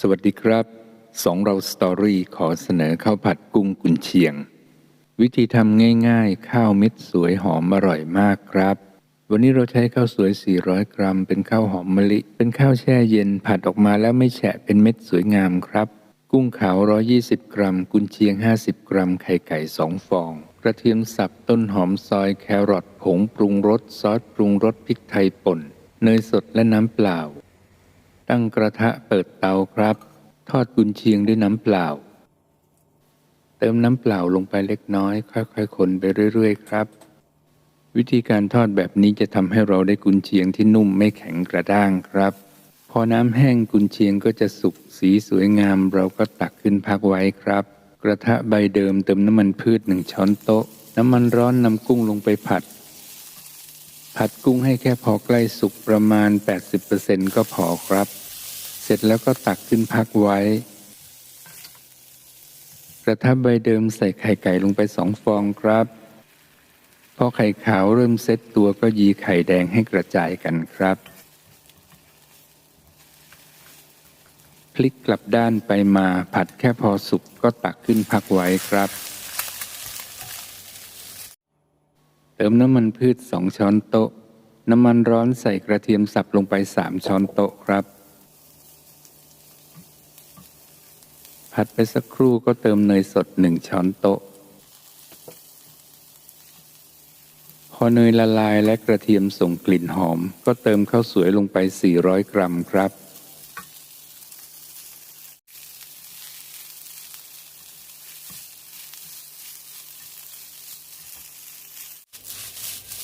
สวัสดีครับสองเราสตอรี่ขอเสนอข้าวผัดกุ้งกุนเชียง วิธีทำง่ายๆ ข้าวเม็ดสวยหอมอร่อยมากครับ วันนี้เราใช้ข้าวสวย 400 กรัม เป็นข้าวหอมมะลิ เป็นข้าวแช่เย็นผัดออกมาแล้วไม่แฉะเป็นเม็ดสวยงามครับ กุ้งขาว 120 กรัม กุนเชียง 50 กรัม ไข่ไก่ 2 ฟอง กระเทียมสับต้นหอมซอยแครอทผงปรุงรสซอสปรุงรสพริกไทยป่น เนยสดและน้ำเปล่า ตั้งกระทะเปิดเตาครับ ทอดกุนเชียงด้วยน้ำเปล่า เติมน้ำเปล่าลงไปเล็กน้อย ค่อยๆคนไปเรื่อยๆ ครับ วิธีการทอดแบบนี้จะทำให้เราได้กุนเชียงที่นุ่มไม่แข็งกระด้างครับ พอน้ำแห้งกุนเชียงก็จะสุกสีสวยงาม เราก็ตักขึ้นพักไว้ครับ กระทะใบเดิมเติมน้ำมันพืชหนึ่งช้อนโต๊ะ น้ำมันร้อนนำกุ้งลงไปผัด ผัดกุ้งให้แค่พอใกล้สุกประมาณ 80%ก็พอครับ เสร็จแล้วก็ตักขึ้นพักไว้ กระทะใบเดิมใส่ไข่ไก่ลงไปสองฟองครับ พอไข่ขาวเริ่มเซ็ตตัวก็ยีไข่แดงให้กระจายกันครับพลิกกลับด้านไปมาผัดแค่พอสุกก็ตักขึ้นพักไว้ครับ เติมน้ำมันพืชสองช้อนโต๊ะ น้ำมันร้อนใส่กระเทียมสับลงไปสามช้อนโต๊ะครับ ผัดไปสักครู่ก็เติมเนยสดหนึ่งช้อนโต๊ะ พอเนยละลายและกระเทียมส่งกลิ่นหอม ก็เติมข้าวสวยลงไป 400 กรัมครับ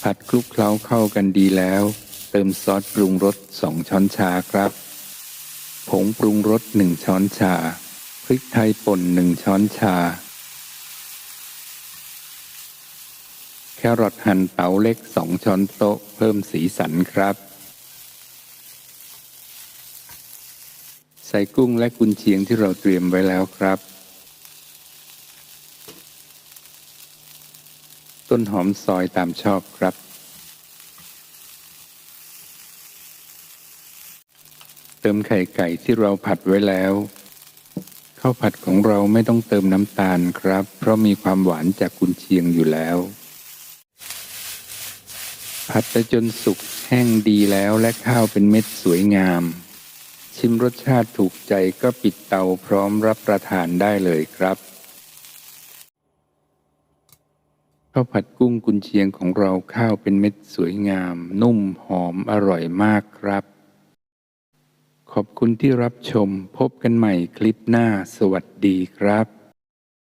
ผัดคลุกเคล้าเข้ากันดีแล้ว เติมซอสปรุงรสสองช้อนชาครับ ผงปรุงรสหนึ่งช้อนชา พริกไทยป่นหนึ่งช้อนชา แครอทหั่นเต๋าเล็กสองช้อนโต๊ะเพิ่มสีสันครับ ใส่กุ้งและกุนเชียงที่เราเตรียมไว้แล้วครับ ต้นหอมซอยตามชอบครับ เติมไข่ไก่ที่เราผัดไว้แล้วข้าวผัดของเราไม่ต้องเติมน้ำตาลครับ เพราะมีความหวานจากกุนเชียงอยู่แล้ว ผัดไปจนสุกแห้งดีแล้วและข้าวเป็นเม็ดสวยงาม ชิมรสชาติถูกใจก็ปิดเตาพร้อมรับประทานได้เลยครับ ข้าวผัดกุ้งกุนเชียงของเราข้าวเป็นเม็ดสวยงาม นุ่มหอมอร่อยมากครับ ขอบคุณที่รับชมพบกันใหม่คลิปหน้าสวัสดีครับ